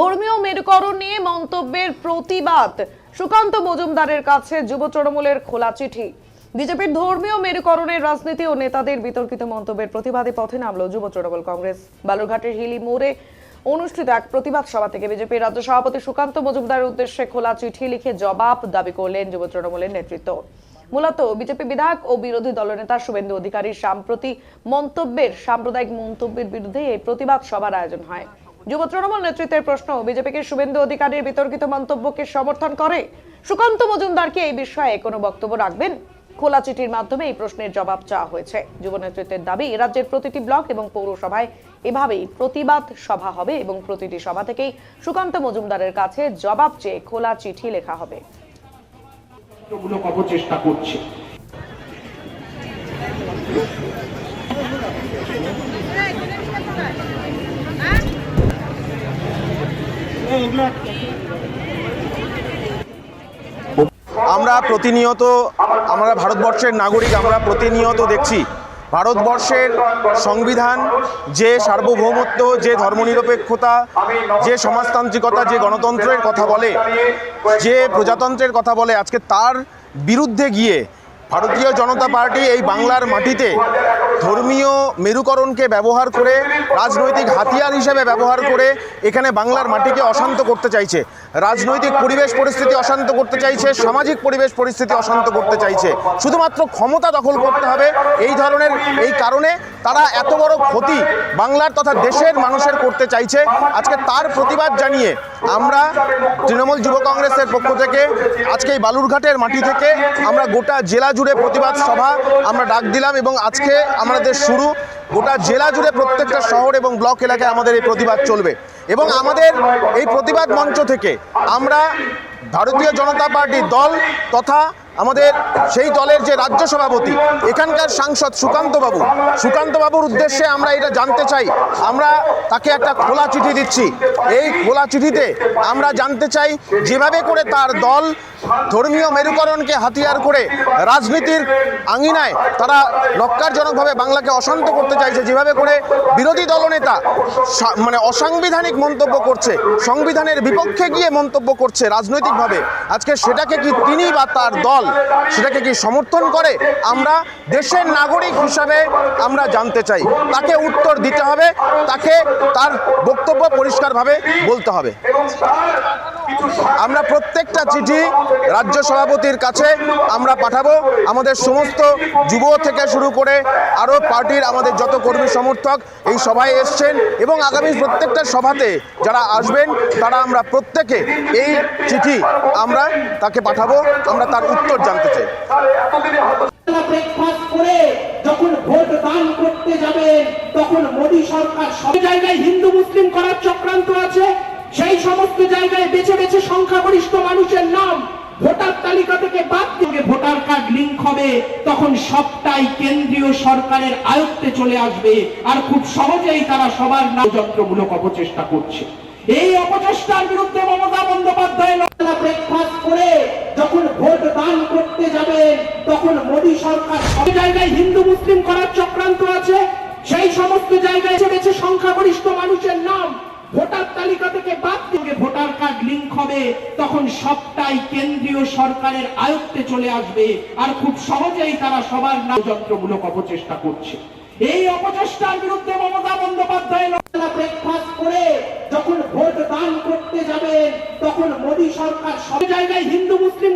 ধর্মীয় মেরুকরণ নিয়ে মন্তব্যের প্রতিবাদ। সুকান্ত মজুমদারের কাছে যুব তৃণমূলের খোলা চিঠি। বিজেপির ধর্মীয় মেরুকরণের রাজনীতি ও নেতাদের বিতর্কিত মন্তব্যের প্রতিবাদে পথে নামলো যুব তৃণমূল কংগ্রেস। বালুরঘাটের হিলি মোড়ে অনুষ্ঠিত এক প্রতিবাদ সভা থেকে বিজেপির রাজ্য সভাপতি সুকান্ত মজুমদারের উদ্দেশ্যে খোলা চিঠি লিখে জবাব দাবি করলেন যুব তৃণমূলের নেতৃত্ব। মূলত বিজেপি বিধায়ক ও বিরোধী দলনেতা শুভেন্দু অধিকারীর সাম্প্রতি মন্তব্যের সাম্প্রদায়িক মন্তব্যের বিরুদ্ধে এই প্রতিবাদ সভার আয়োজন হয়। যুব তৃণমূল নেতৃত্বের প্রশ্ন বিজেপিকে শুভেন্দু অধিকারীর বিতর্কিত মন্তব্যকে সমর্থন করে? সুকান্ত মজুমদারকে এই বিষয়ে কোনো বক্তব্য রাখবেন? খোলা চিঠির মাধ্যমে এই প্রশ্নের জবাব চাওয়া হয়েছে। যুব নেতৃত্বের দাবি রাজ্যের প্রতিটি ব্লক এবং পৌরসভায় এভাবেই প্রতিবাদ সভা হবে এবং প্রতিটি সভা থেকেই সুকান্ত মজুমদারের কাছে জবাব চেয়ে খোলা চিঠি লেখা হবে। করছে? আমরা প্রতিনিয়ত, আমরা ভারতবর্ষের নাগরিক, আমরা প্রতিনিয়ত দেখছি ভারতবর্ষের সংবিধান, যে সার্বভৌমত্ব, যে ধর্মনিরপেক্ষতা, যে সমাজতান্ত্রিকতা, যে গণতন্ত্রের কথা বলে, যে প্রজাতন্ত্রের কথা বলে, আজকে তার বিরুদ্ধে গিয়ে ভারতীয় জনতা পার্টি এই বাংলার মাটিতে ধর্মীয় মেরুকরণকে ব্যবহার করে, রাজনৈতিক হাতিয়ার হিসেবে ব্যবহার করে এখানে বাংলার মাটিকে অশান্ত করতে চাইছে। রাজনৈতিক পরিবেশ পরিস্থিতি অশান্ত করতে চাইছে, সামাজিক পরিবেশ পরিস্থিতি অশান্ত করতে চাইছে। শুধুমাত্র ক্ষমতা দখল করতে হবে, এই ধরনের, এই কারণে তারা এত বড় ক্ষতি বাংলার তথা দেশের মানুষের করতে চাইছে। আজকে তার প্রতিবাদ জানিয়ে আমরা তৃণমূল যুব কংগ্রেসের পক্ষ থেকে আজকে এই বালুরঘাটের মাটি থেকে আমরা গোটা জেলা জুড়ে প্রতিবাদ সভা আমরা ডাক দিলাম এবং আজকে আমাদের শুরু। গোটা জেলা জুড়ে প্রত্যেকটা শহর এবং ব্লক এলাকায় আমাদের এই প্রতিবাদ চলবে। এবং আমাদের এই প্রতিবাদ মঞ্চ থেকে আমরা ভারতীয় জনতা পার্টির দল তথা আমাদের সেই দলের যে রাজ্য সভাপতি, এখানকার সাংসদ সুকান্ত বাবু। সুকান্ত বাবুর উদ্দেশ্যে আমরা এটা জানতে চাই। আমরা তাকে একটা খোলা চিঠি দিচ্ছি। এই খোলা চিঠিতে আমরা জানতে চাই, যেভাবে করে তার দল ধর্মীয় মেরুকরণকে হাতিয়ার করে রাজনীতির আঙিনায় তারা লক্কারজনকভাবে বাংলাকে অশান্ত করতে চাইছে, যেভাবে করে বিরোধী দলনেতা মানে অসাংবিধানিক মন্তব্য করছে, সংবিধানের বিপক্ষে গিয়ে মন্তব্য করছে রাজনৈতিকভাবে। আজকে সেটাকে কি তিনি বা তার দল সেটাকে কি সমর্থন করে? আমরা দেশের নাগরিক হিসাবে আমরা জানতে চাই। তাকে উত্তর দিতে হবে, তাকে তার বক্তব্য পরিষ্কারভাবে বলতে হবে। আমরা প্রত্যেকটা চিঠি রাজ্য সভাপতির কাছে আমরা পাঠাবো। আমাদের সমস্ত যুব থেকে শুরু করে আরও পার্টির আমাদের যত কর্মী সমর্থক এই সভায় এসছেন এবং আগামী প্রত্যেকটা সভাতে যারা আসবেন, তারা আমরা প্রত্যেকে এই চিঠি আমরা তাকে পাঠাবো। আমরা তার উত্তর জানতে চাই। তখন মোদী সরকার সব জায়গায় হিন্দু, মুসলিম করার চক্রান্ত আছে। সেই সমস্ত জায়গায় বেছে বেছে সংখ্যাগরিষ্ঠ মানুষের নাম ভোটার তালিকা থেকে বাদ দিয়ে ভোটার কার্ড লিঙ্ক হবে, তখন সবটাই কেন্দ্রীয় সরকারের আয়ত্তে চলে আসবে আর খুব সহজেই তারা সবার যন্ত্রমূলক অপচেষ্টা করছে। এই অপচেষ্টার বিরুদ্ধে মমতা বন্দ্যোপাধ্যায় ব্রেকফাস্ট করে যখন ভোট দান করতে যাবে, তখন মোদী সরকার সব জায়গায় হিন্দু মুসলিম করার চক্রান্ত আছে। সেই সমস্ত জায়গায় বেছে সংখ্যাগরিষ্ঠ মানুষের নাম ভোটার তালিকা থেকে বাদ দিয়ে ভোটার কার্ড লিঙ্ক হবে, তখন সবটাই কেন্দ্রীয় সরকারের আয়ত্তে চলে আসবে। আর খুব সহজেই তারা সবার যন্ত্রমূলক অপচেষ্টা করছে। এই অপচেষ্টার বিরুদ্ধে মমতা বন্দ্যোপাধ্যায় যখন ভোট দান করতে যাবেন, তখন মোদী সরকার সব জায়গায় হিন্দু, মুসলিম